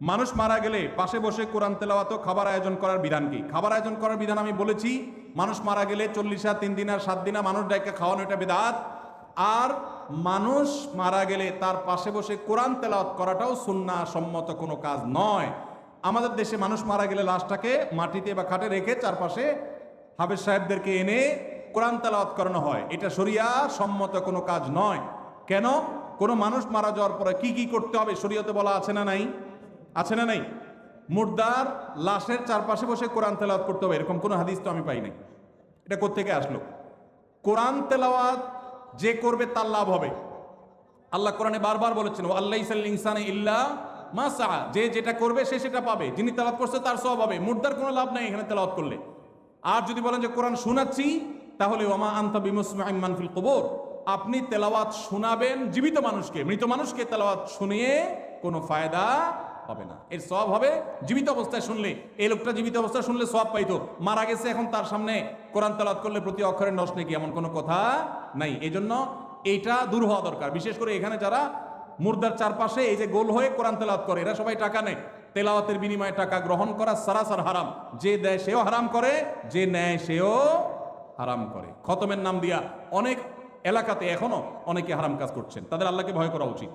মানুষ মারা গেলে পাশে বসে কোরআন তেলাওয়াত খাবার আয়োজন করার বিধান কি? খাবার আয়োজন করার বিধান আমি বলেছি, মানুষ মারা গেলে চল্লিশা তিন দিন আর সাত দিনা মানুষ ডাইকে খাওয়ানো এটা বেদাত। আর মানুষ মারা গেলে তার পাশে বসে কোরআন তেলাওয়াত করাটাও সুন্না সম্মত কোনো কাজ নয়। আমাদের দেশে মানুষ মারা গেলে লাশটাকে মাটিতে বা খাটে রেখে চারপাশে হাফেজ সাহেবদেরকে এনে কোরআন তেলাওয়াত করানো হয়। এটা শরিয়া সম্মত কোনো কাজ নয়। কেন? কোনো মানুষ মারা যাওয়ার পরে কি কি করতে হবে? শরীয়তে বলা আছে না নাই? আছে না নাই? মুর্দার লাশের চারপাশে বসে কোরআন তেলাওয়াত করতে হবে, এরকম কোনো হাদিস তো আমি পাই নাই। এটা কোত্থেকে আসলো? কোরআন তেলাওয়াত যে করবে তার লাভ হবে। আল্লাহ কোরআনে বারবার বলেছেন আল্লাহ ইনসানে ইল্লা মা যে যেটা করবে সে সেটা পাবে। যিনি তেলাওয়াত করছে তার সব হবে। মুর্দার কোনো লাভ নাই এখানে তেলাওয়াত করলে। আর যদি বলেন যে কোরআন শোনাচ্ছি, তাহলে ওমা আন্তা বিমুসমান ফিল কবর? আপনি তেলাওয়াত শোনাবেন জীবিত মানুষকে। মৃত মানুষকে তেলাওয়াত শুনিয়ে কোনো ফায়দা হবে না। এর সব হবে জীবিত অবস্থায় শুনলে। এই লোকটা জীবিত অবস্থায় শুনলে সব পাইতো। মারা গেছে এখন তার সামনে কোরআন তেলাওয়াত করলে প্রতি অক্ষরের নষ্ট নাকি এমন কোনো কথা নাই। এই জন্য এইটা দূর হওয়া দরকার। বিশেষ করে এখানে যারা মুর্দার চারপাশে এই যে গোল হয়ে কোরআন তেলাওয়াত করে, এরা সবাই টাকা নেয়। তেলাওয়াতের বিনিময়ে টাকা গ্রহণ করা সারাসার হারাম। যে দেয় সেও হারাম করে, যে নেয় সেও হারাম করে। খতমের নাম দিয়া অনেক এলাকাতে এখনও অনেকে হারাম কাজ করছেন। তাদের আল্লাহকে ভয় করা উচিত।